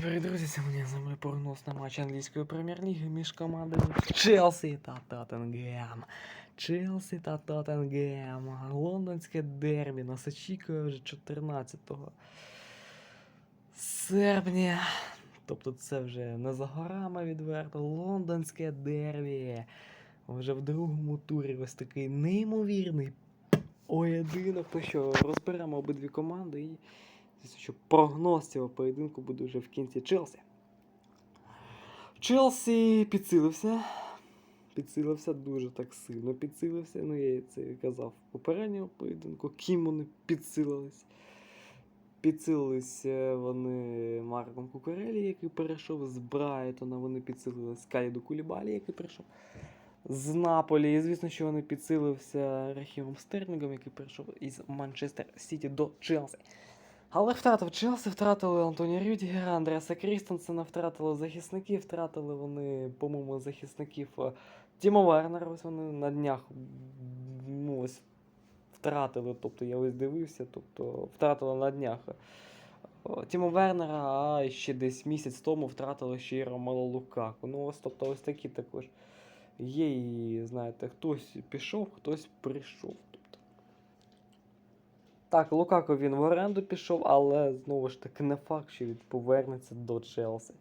Привіт, друзі, сьогодні з нами прогноз на матч англійської прем'єр-ліги між командами Челсі та Тоттенгем. Челсі та Тоттенгем. Лондонське дербі нас очікує вже 14 серпня. Тобто це вже не за горами відверто. Лондонське дербі. Вже в другому турі ось такий неймовірний поєдинок. То що розберемо обидві команди і що прогноз цього поєдинку буде вже в кінці Челсі. Челсі підсилився. Підсилився дуже так сильно. Підсилився. Ну, я це казав в попередньому поєдинку. Ким вони підсилились. Підсилилися вони Марком Кукарелі, який перейшов з Брайтона. Вони підсилились Каліду Кулібалі, який перейшов з Наполі. І звісно, що вони підсилився Рахімом Стерлінгом, який перейшов із Манчестер Сіті до Челсі. Але втратив Челсі, втратили Антоні Рюдігера, Андреаса Крістенсена, втратили захисників, втратили вони, по-моєму, захисників е, Тімо Вернера. Ось вони на днях ну, ось втратили. Тобто я ось дивився, тобто втратили на днях. е, Тімо Вернера, а ще десь місяць тому втратили ще й Ромело Лукаку. Ну, ось, тобто, ось такі також є. І знаєте, хтось пішов, хтось прийшов. Так, Лукако він в оренду пішов, але знову ж таки не факт, що він повернеться до Челсі.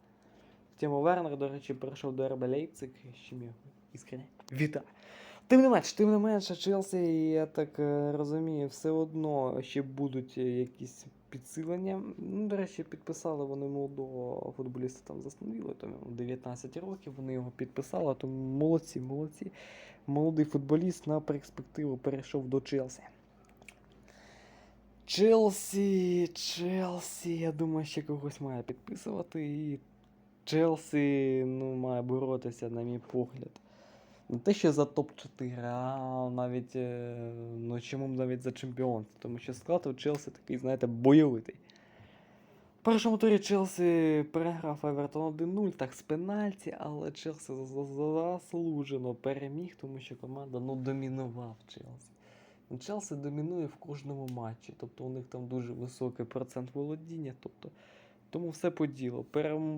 Тімо Вернер, до речі, перейшов до РБ Лейпциг, чим я іскренне вітаю. Тим не менш, тим не менше, Челсі, я так е, розумію, все одно ще будуть е, якісь підсилення. Ну, до речі, підписали вони молодого футболіста там застановили, там 19 років, вони його підписали, тому молодці, молодці. Молодий футболіст на перспективу перейшов до Челсі. Челсі, Челсі, я думаю, ще когось має підписувати. І Челсі ну, має боротися, на мій погляд. Не те, що за топ-4, а навіть е, ну, чому б навіть за чемпіонство. Тому що склад у Челсі такий, знаєте, бойовитий. В першому турі Челсі переграв Евертон 1-0, так з пенальті, але Челсі за- за- заслужено переміг, тому що команда ну, домінував Челсі. Челсі домінує в кожному матчі. Тобто у них там дуже високий процент володіння. Тобто, тому все по ділу.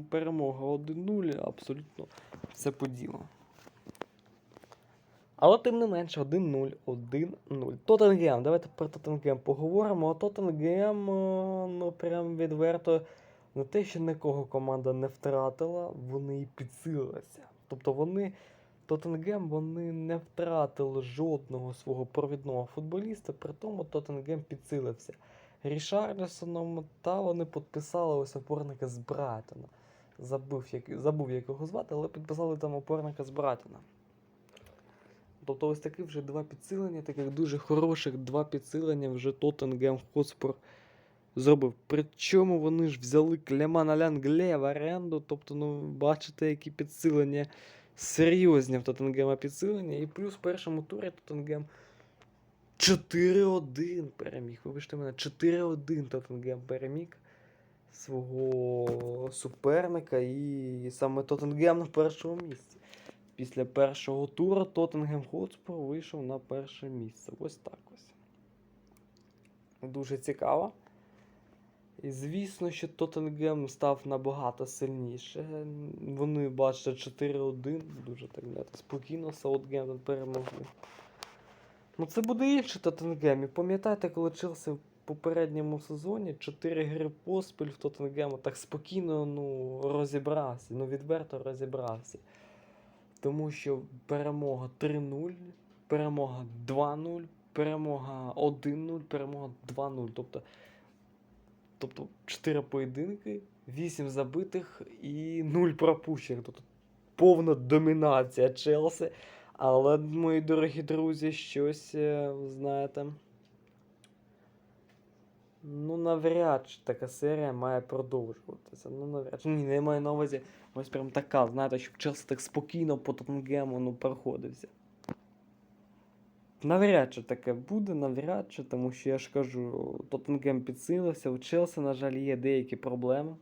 Перемога 1-0, абсолютно все по ділу. Але тим не менше 1-0, 1-0. Тоттенгем. Давайте про Тоттенгем поговоримо. А Тоттенгем, е, ну прям відверто, не те, що нікого команда не втратила, вони і підсилилися. Тобто вони. Тоттенгем вони не втратили жодного свого провідного футболіста, при тому Тоттенгем підсилився Рішарлісоном, та вони підписали ось опорника з Брайтона. Забув, як, забув, як його звати, але підписали там опорника з Брайтона. Тобто ось такі вже два підсилення, таких дуже хороших два підсилення вже Тоттенгем Хотспур зробив. Причому вони ж взяли Клемана Лянгле в оренду, тобто, ну, бачите, які підсилення серйозні в Тоттенгема підсилення. І плюс в першому турі Тоттенгем 4-1 переміг. Вибачте мене, 4-1 Тоттенгем переміг свого суперника. І саме Тоттенгем на першому місці. Після першого туру Тоттенгем Хотспур вийшов на перше місце. Ось так ось. Дуже цікаво. І звісно, що Тоттенгем став набагато сильніше. Вони, бачите, 4-1, дуже так знаєте, спокійно Саутгемптон перемогли. Ну це буде інший Тоттенгем. І пам'ятаєте, коли Челсі в попередньому сезоні 4 гри поспіль в Тоттенгему так спокійно ну, розібрався, ну відверто розібрався. Тому що перемога 3-0, перемога 2-0, перемога 1-0, перемога 2-0. Тобто Тобто 4 поєдинки, 8 забитих і 0 пропущених. Тобто повна домінація Челсі. Але, мої дорогі друзі, щось, е, знаєте. Ну, навряд чи така серія має продовжуватися. Ну, навряд чи. Ні, не на увазі. Ось прям така, знаєте, щоб Челсі так спокійно по Тоттенгему ну, проходився. Навряд чи таке буде, навряд чи, тому що я ж кажу, Тоттенгем підсилився, у Челсі, на жаль, є деякі проблеми.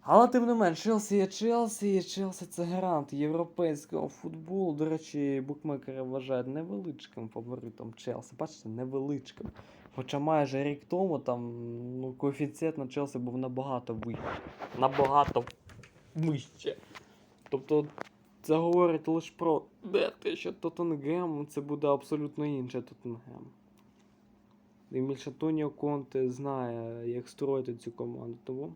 Але тим не менш, Челсі є Челсі, і Челсі це гарант європейського футболу. До речі, букмекери вважають невеличким фаворитом Челсі. Бачите, невеличким Хоча майже рік тому там ну, коефіцієнт на Челсі був набагато вищий. Набагато вище. Тобто це говорить лише про де те, що Тоттенгем це буде абсолютно інше Тоттенгем. Тим більше Тоніо Конте знає, як строїти цю команду. Тому,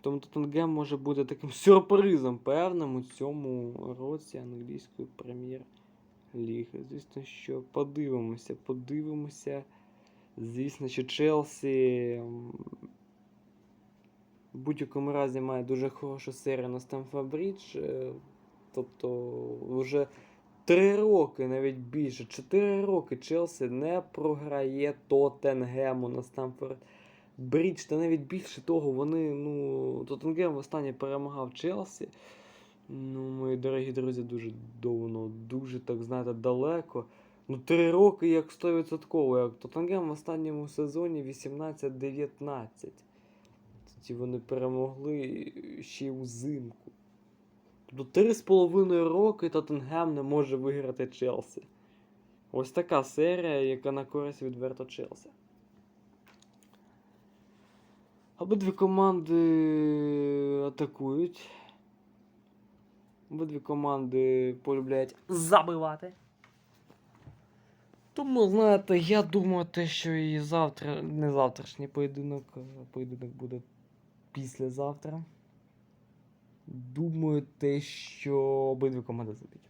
тому Тоттенгем може бути таким сюрпризом певним у цьому році англійської прем'єр-ліги. Звісно, що подивимося, подивимося. Звісно, що Челсі в будь-якому разі має дуже хорошу серію на Стемфорд Брідж. е, Тобто вже три роки, навіть більше, чотири роки Челсі не програє Тоттенгему на Стемфорд Брідж. Та навіть більше того, вони, ну, Тоттенгем востаннє перемагав Челсі. Ну, мої дорогі друзі, дуже давно, дуже так знаєте, далеко. Ну, три роки як 100%, як Тоттенгем в останньому сезоні 18-19. Тоді вони перемогли ще й узимку. Тобто три з половиною роки Тоттенгем не може виграти Челсі. Ось така серія, яка на користь відверто Челсі. Обидві команди атакують. Обидві команди полюбляють забивати. Тому, знаєте, я думаю, те, що і завтра, не завтрашній поєдинок, поєдинок буде післязавтра. Думаю, те, що обидві команди заб'ють.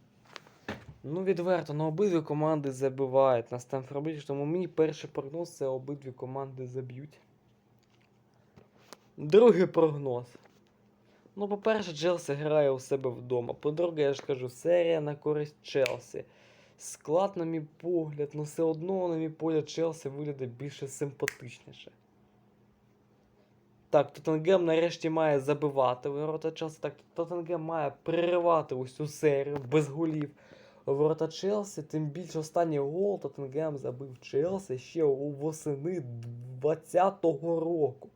Ну, відверто, ну обидві команди забивають на Стемфорд Бридж, тому мій перший прогноз це обидві команди заб'ють. Другий прогноз. Ну, по-перше, Челсі грає у себе вдома. По-друге, я ж кажу, серія на користь Челсі. Склад, на мій погляд, ну все одно, на мій погляд, Челсі виглядає більше симпатичніше. Так, Тоттенгем нарешті має забивати ворота Челсі. Так, Тоттенгем має переривати цю серію без голів. Ворота Челсі, тим більше останній гол Тоттенгем забив Челсі ще у восени 20-го року.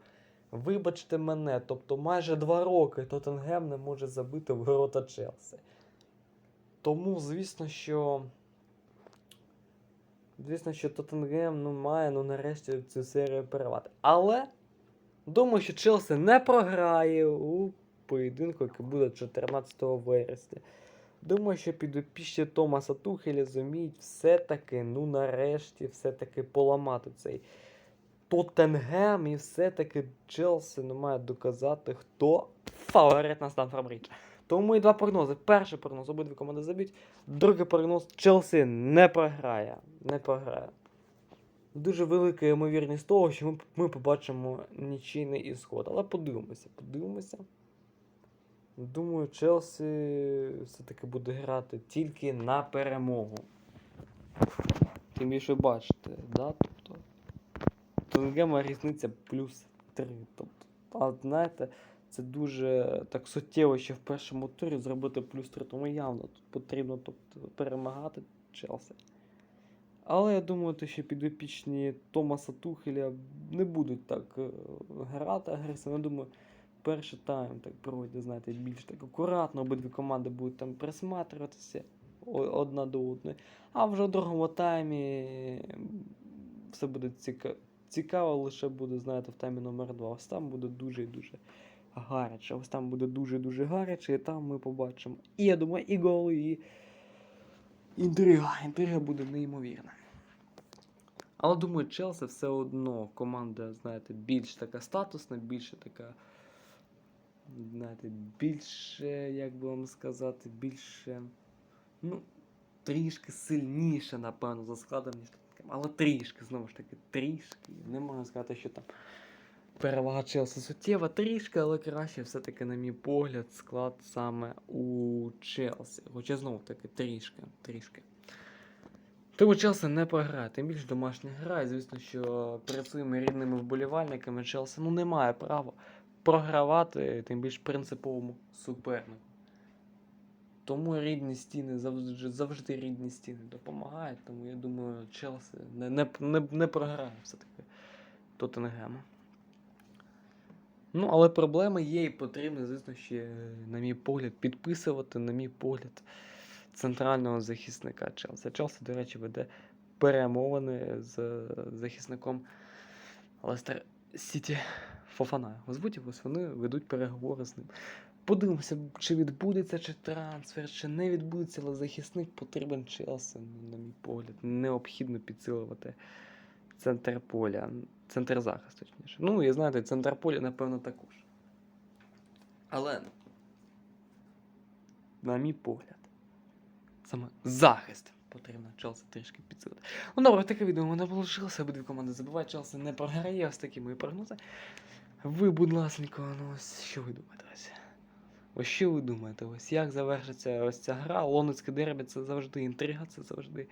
Вибачте мене, тобто майже два роки Тоттенгем не може забити ворота Челсі. Тому, звісно, що. Звісно, що Тоттенгем ну, має ну, нарешті цю серію перервати. Але думаю, що Челсі не програє у поєдинку, який буде 14 вересня. Думаю, що підопічні Томаса Тухеля зуміють все-таки, ну нарешті, все-таки поламати цей Тоттенгем і все-таки Челсі ну, має доказати, хто фаворит на Станфорд Бридж. Тому мої два прогнози. Перший прогноз обидві команди заб'ють. Другий прогноз Челсі не програє. Не програє. Дуже велика ймовірність того, що ми, ми побачимо нічийний ісход. Але подивимося, подивимося. Думаю, Челсі все-таки буде грати тільки на перемогу. Тим більше бачите, да? Тобто. Тоттенгема різниця плюс 3. Тобто, а знаєте, це дуже так суттєво ще в першому турі зробити плюс 3, тому явно тут потрібно тобто, перемагати Челсі. Але я думаю, що підопічні Томаса Тухеля не будуть так е, грати агресивно. Я думаю, перший тайм так пройде, знаєте, більш так акуратно, обидві команди будуть там присматриватися одна до одної. А вже в другому таймі все буде цікаво. Цікаво лише буде, знаєте, в таймі номер 2. Ось там буде дуже і дуже гаряче. Ось там буде дуже-дуже гаряче, і там ми побачимо. І я думаю, і голи, і інтрига. Інтрига буде неймовірна. Але думаю, Челсі все одно команда, знаєте, більш така статусна, більше така. Знаєте, більше, як би вам сказати, більше. Ну, трішки сильніше, напевно, за складом, ніж Тоттенхем. Але трішки, знову ж таки, трішки. Не можна сказати, що там перевага Челсі суттєва, трішки, але краще все-таки, на мій погляд, склад саме у Челсі. Хоча знову таки трішки, трішки. Тому Челсі не програє, тим більше домашня гра, і звісно, що перед своїми рідними вболівальниками Челсі ну, не має права програвати, тим більш принциповому супернику. Тому рідні стіни завжди, завжди рідні стіни допомагають. Тому я думаю, Челсі не, не, не, не програє все-таки Тоттенгема. Ну, але проблеми є і потрібно, звісно, ще, на мій погляд, підписувати, на мій погляд, центрального захисника Челсі. Челсі, до речі, веде перемовини з захисником Лестер Сіті Фофана. Звуть, ось вони ведуть переговори з ним. Подивимося, чи відбудеться чи трансфер, чи не відбудеться, але захисник потрібен Челсі, на мій погляд. Необхідно підсилувати центр поля, центр захисту, точніше. Ну, і знаєте, центр поля, напевно, також. Але, на мій погляд, саме захист потрібно Челсі трішки підсилити. Ну добре, таке відео мене вийшло. Обидві команди забивають, Челсі не програє, ось такі мої прогнози. Ви, будь ласка, ну ось що ви думаєте ось? Ось що ви думаєте? Ось як завершиться ось ця гра? Лондонське дербі це завжди інтрига, це завжди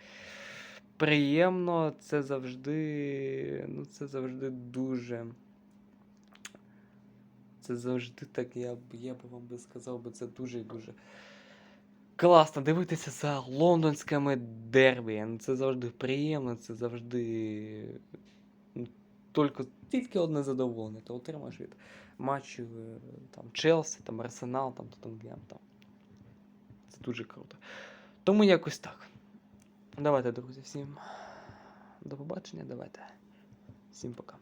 приємно, це завжди. Ну, це завжди дуже. Це завжди так, я б я б вам би сказав, бо це дуже і дуже класно дивитися за лондонськими дербі. Ну, Це завжди приємно, це завжди. ну, Тільки, тільки одне задоволення. Ти отримаєш від матчів е, там, Челсі, там, Арсенал, там, Тоттенгем. Там. Це дуже круто. Тому якось так. Давайте, друзі, всім до побачення. Давайте. Всім пока.